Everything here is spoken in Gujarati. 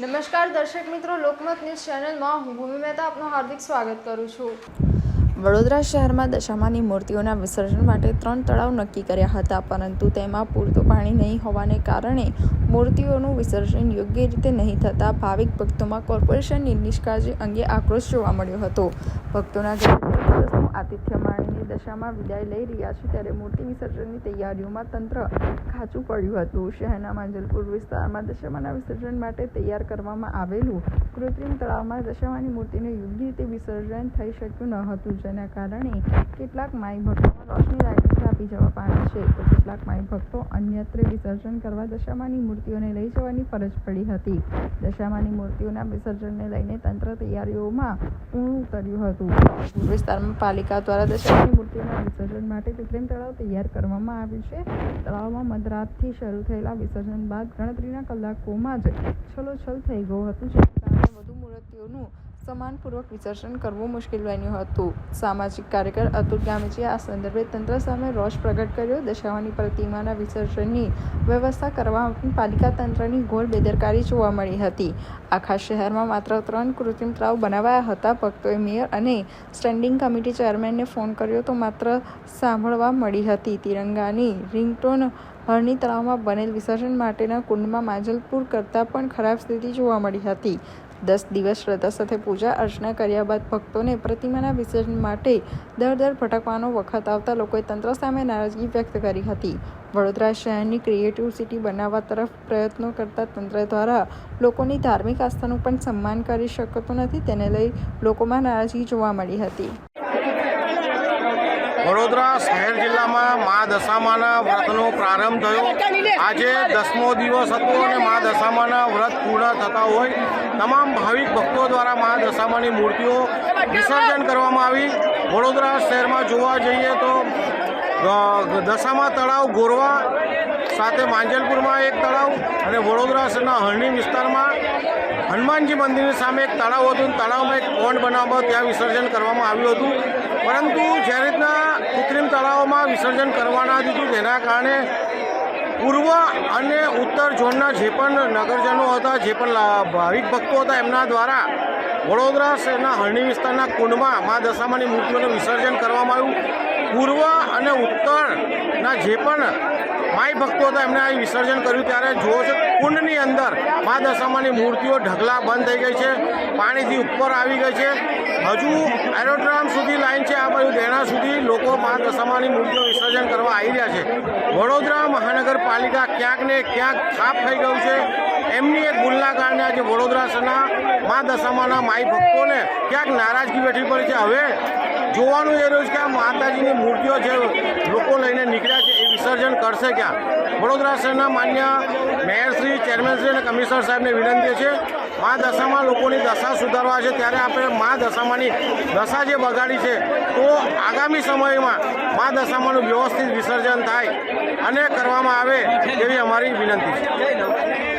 નમસ્કાર દર્શક મિત્રો, લોકમત ન્યૂઝ ચેનલમાં હું ભૂમિ મહેતા આપનું હાર્દિક સ્વાગત કરું છું. વડોદરા શહેરમાં દશામાની મૂર્તિઓના વિસર્જન માટે ત્રણ તળાવ નક્કી કર્યા હતા, પરંતુ તેમાં પૂરતું પાણી નહીં હોવાને કારણે મૂર્તિઓનું વિસર્જન યોગ્ય રીતે નહીં થતાં ભાવિક ભક્તોમાં કોર્પોરેશનની નિષ્કાળજી અંગે આક્રોશ જોવા મળ્યો હતો. ભક્તોના આતિથ્ય માણીને દશામાં વિદાય લઈ રહ્યા છે ત્યારે મૂર્તિ વિસર્જનની તૈયારીઓમાં તંત્ર ખાચું પડ્યું હતું. શહેરના માંજલપુર વિસ્તારમાં દશામાના વિસર્જન માટે તૈયાર કરવામાં આવેલું કૃત્રિમ તળાવમાં દશામાની મૂર્તિનું યોગ્ય રીતે વિસર્જન થઈ શક્યું ન હતું, જેના કારણે કેટલાક માઈ ભક્તોમાં રોશની લાગણી આપી જવા પામી છે. તો કેટલાક માઈ ભક્તો અન્યત્ર વિસર્જન કરવા દશામાની મૂર્તિઓને લઈ જવાની ફરજ પડી હતી. દશામાની મૂર્તિઓના વિસર્જનને લઈને તંત્ર તૈયારીઓમાં ઊણું ઉતર્યું હતું. વિસ્તારમાં પાલિકા દ્વારા દશામાની મૂર્તિઓના વિસર્જન માટે કૃત્રિમ તળાવ તૈયાર કરવામાં આવ્યું છે. તળાવમાં મધરાતથી શરૂ થયેલા વિસર્જન બાદ ગણતરીના કલાકોમાં જ છલોછલ થઈ ગયું હતું, જેના કારણે વધુ મૂર્તિઓનું સમાનપૂર્વક વિસર્જન કરવું મુશ્કેલ બન્યું હતું. સામાજિક કાર્યકર અતુલ ગામેજીએ આ સંદર્ભે તંત્ર સામે રોષ પ્રગટ કર્યો. દશામાની પ્રતિમાના વિસર્જનની વ્યવસ્થા કરવામાં પાલિકા તંત્રની ઘોર બેદરકારી જોવા મળી હતી. આખા શહેરમાં માત્ર ત્રણ કૃત્રિમ તળાવ બનાવાયા હતા. ભક્તોએ મેયર અને સ્ટેન્ડિંગ કમિટી ચેરમેનને ફોન કર્યો તો માત્ર સાંભળવા મળી હતી. તિરંગાની રિંગટોન હરણી તળાવમાં બનેલ વિસર્જન માટેના કુંડમાં માજલપુર કરતાં પણ ખરાબ સ્થિતિ જોવા મળી હતી. દસ દિવસ શ્રદ્ધા સાથે પૂજા અર્ચના કર્યા બાદ ભક્તોને પ્રતિમાના વિસર્જન માટે દર દર ભટકવાનો વખત આવતા લોકોએ તંત્ર સામે નારાજગી વ્યક્ત કરી હતી. વડોદરા શહેરની ક્રિએટિવ સિટી બનાવવા તરફ પ્રયત્નો કરતા તંત્ર દ્વારા લોકોની ધાર્મિક આસ્થાનું પણ સન્માન કરી શકતું નથી, તેને લઈ લોકોમાં નારાજગી જોવા મળી હતી. વડોદરા શહેર જિલ્લામાં મા દશામાના વ્રતનો પ્રારંભ થયો. આજે દસમો દિવસ હતો અને મા દશામાના વ્રત પૂર્ણ થતા હોય, તમામ ભાવિક ભક્તો દ્વારા મા દશામાની મૂર્તિઓ વિસર્જન કરવામાં આવી. વડોદરા શહેરમાં જોવા જઈએ તો દશામા તળાવ ગોરવા, સાથે માંજલપુરમાં એક તળાવ અને વડોદરા શહેરના હરણી વિસ્તારમાં હનુમાનજી મંદિરની સામે એક તળાવ હતું. તળાવમાં એક પોન્ડ બનાવવામાં ત્યાં વિસર્જન કરવામાં આવ્યું હતું. પરંતુ જે રીતના કૃત્રિમ તળાવોમાં વિસર્જન કરવાના દીધું તેના કારણે પૂર્વ અને ઉત્તર ઝોનના જે પણ નગરજનો હતા, જે પણ ભાવિક ભક્તો હતા, એમના દ્વારા વડોદરા શહેરના હરણી વિસ્તારના કુંડમાં મા દશામાની મૂર્તિઓનું વિસર્જન કરવામાં આવ્યું. પૂર્વ અને ઉત્તરના જે પણ માય ભક્તો હતા એમને અહીં વિસર્જન કર્યું. ત્યારે જુઓ છો કુંડની અંદર મા દશામાની મૂર્તિઓ ઢગલા બંધ થઈ ગઈ છે, પાણીથી ઉપર આવી ગઈ છે. હજુ એરોડ્રામ બાજુ દેણા સુધી લોકો મા દશામાની મૂર્તિઓ વિસર્જન કરવા આવી રહ્યા છે. વડોદરા મહાનગરપાલિકા ક્યાંક ને ક્યાંક ખાપ થઈ ગયું છે. એમની એક ભૂલના કારણે આજે વડોદરા શહેરના મા દશામાના માઈ ભક્તોને ક્યાંક નારાજગી બેઠી પડી છે. હવે જોવાનું એ રહ્યું કે આ માતાજીની મૂર્તિઓ જે લોકો લઈને નીકળ્યા છે એ વિસર્જન કરશે ક્યાં? વડોદરા શહેરના માન્ય મેયરશ્રી ચેરમેનશ્રી અને કમિશનર સાહેબને વિનંતી છે મા દશામાં લોકોની દશા સુધારવા છે, ત્યારે આપણે મા દશામાની દશા જે બગાડી છે, તો આગામી સમયમાં મા દશામાનું વ્યવસ્થિત વિસર્જન થાય અને કરવામાં આવે એવી અમારી વિનંતી છે.